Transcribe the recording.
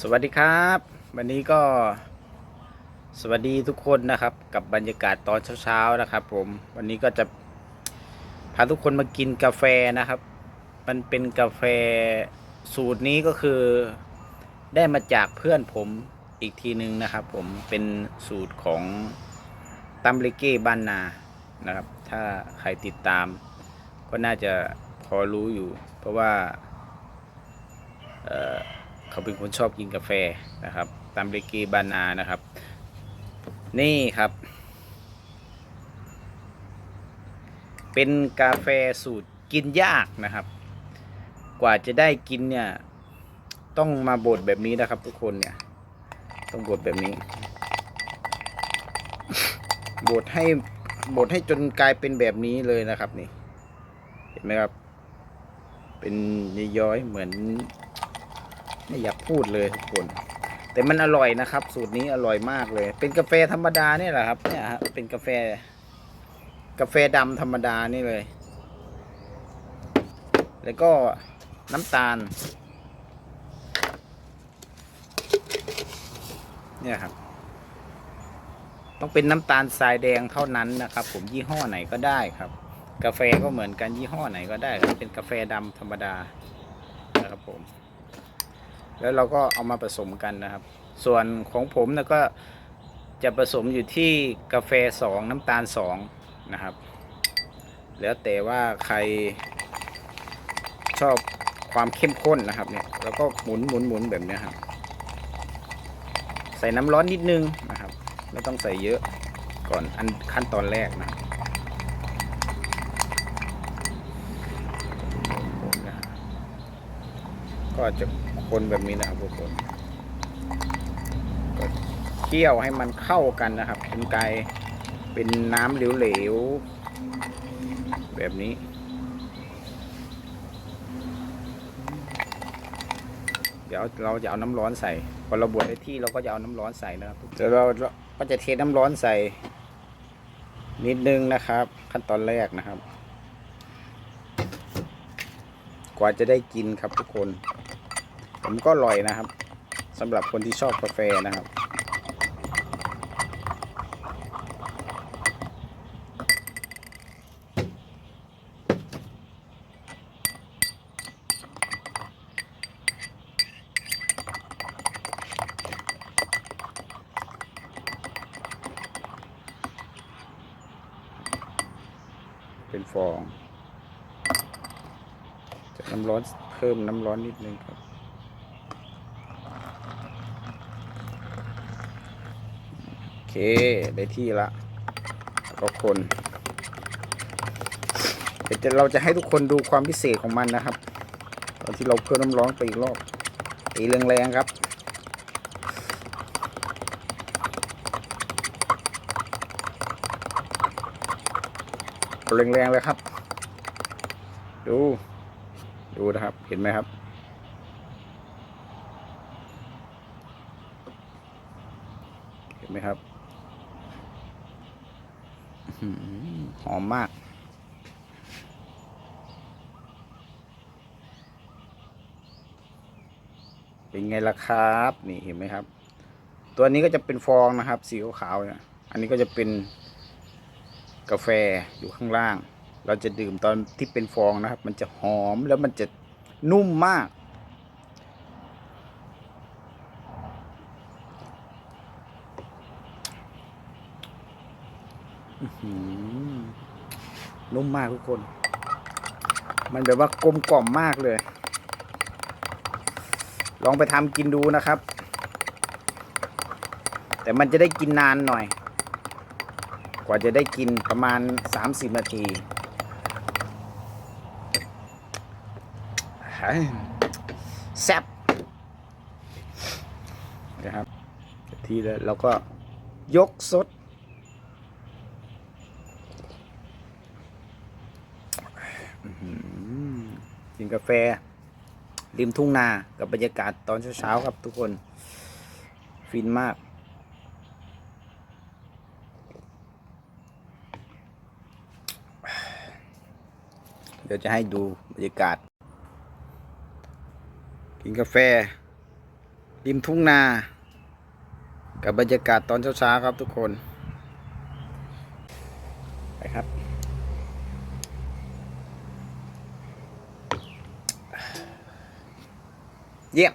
สวัสดีครับ วันนี้ก็สวัสดีทุกคนนะครับ กับบรรยากาศตอนเช้าๆนะครับ ผมวันนี้ก็จะพาทุกคนมากินกาแฟนะครับ มันเป็นกาแฟสูตรนี้ก็คือได้มาจากเพื่อนผมอีกทีหนึ่งนะครับ ผมเป็นสูตรของตัมเลเก้บ้านนานะครับ ถ้าใครติดตาม ก็น่าจะพอรู้อยู่ เพราะว่าเอ่อ เขาเป็นคนชอบกินกาแฟนะครับตามเรกีบานานะครับ นี่ครับ เป็นกาแฟสูตรกินยากนะครับ กว่าจะได้กินเนี่ย ต้องมาบดแบบนี้นะครับ ทุกคนเนี่ย ต้องบดแบบนี้บดให้บดให้จนกลายเป็นแบบนี้เลยนะครับนี่ เห็นไหมครับ เป็นย้อยเหมือน ไม่อยากพูดเลยทุกคน แต่มันอร่อยนะครับ สูตรนี้อร่อยมากเลย เป็นกาแฟธรรมดาเนี่ยแหละครับเนี่ยฮะเป็นกาแฟ กาแฟดำธรรมดานี่เลย แล้วก็น้ำตาล เนี่ยครับ ต้องเป็นน้ำตาลทรายแดงเท่านั้นนะครับ ผมยี่ห้อไหนก็ได้ครับ กาแฟก็เหมือนกันยี่ห้อไหนก็ได้ครับเป็นกาแฟดำธรรมดานะครับผม แล้วเราก็เอามาผสมกันนะครับ ส่วนของผมนะก็จะผสมอยู่ที่กาแฟสองน้ำตาลสองนะครับ แล้วแต่ว่าใครชอบความเข้มข้นนะครับเนี่ยแล้วก็หมุนหมุนหมุนแบบนี้ครับ ใส่น้ำร้อนนิดนึงนะครับ ไม่ต้องใส่เยอะก่อนอันขั้นตอนแรกนะครับ ก็จะคนแบบนี้นะครับทุกคนเคี่ยวให้มันเข้ากันนะครับจนกลายเป็นน้ำเหลวๆแบบนี้ เดี๋ยวเราจะเอาน้ำร้อนใส่พอเราบดได้ที่เราก็จะเอาน้ำร้อนใส่นะครับเดี๋ยวเราก็จะเทน้ำร้อนใส่ นิดนึงนะครับ ขั้นตอนแรกนะครับ กว่าจะได้กินครับทุกคน ผมก็อร่อยนะครับสำหรับคนที่ชอบกาแฟนะครับ เป็นฟองจะน้ำร้อนเพิ่มน้ำร้อนนิดนึงครับ โอเค ได้ที่ละก็คนเดี๋ยวเราจะให้ทุกคนดูความพิเศษของมันนะครับ ตอนที่เราเพิ่มน้ำร้อนไปอีกรอบตีแรงๆครับแรงๆเลยครับ ดู ดูนะครับ เห็นไหมครับ เห็นไหมครับ หอหอมมาก เป็นไงล่ะครับ นี่เห็นไหมครับ ตัวนี้ก็จะเป็นฟองนะครับ สีขาวๆเนี่ยอันนี้ก็จะเป็นกาแฟอยู่ข้างล่าง เราจะดื่มตอนที่เป็นฟองนะครับ มันจะหอมแล้วมันจะนุ่มมาก อื้อหือ นุ่มมากทุกคน มันแบบว่ากลมกล่อมมากเลย ลองไปทำกินดูนะครับ แต่มันจะได้กินนานหน่อย กว่าจะได้กินประมาณ 30 นาทีเฮ้ยแซ่บนะครับ ทีแล้วเราก็ยกสด อื้อหือ กินกาแฟ ริมทุ่งนากับบรรยากาศตอนเช้าๆครับทุกคน ฟินมาก เดี๋ยวจะให้ดูบรรยากาศ กินกาแฟ ริมทุ่งนา กับบรรยากาศตอนเช้าๆครับทุกคน ไปครับ เยี่ยม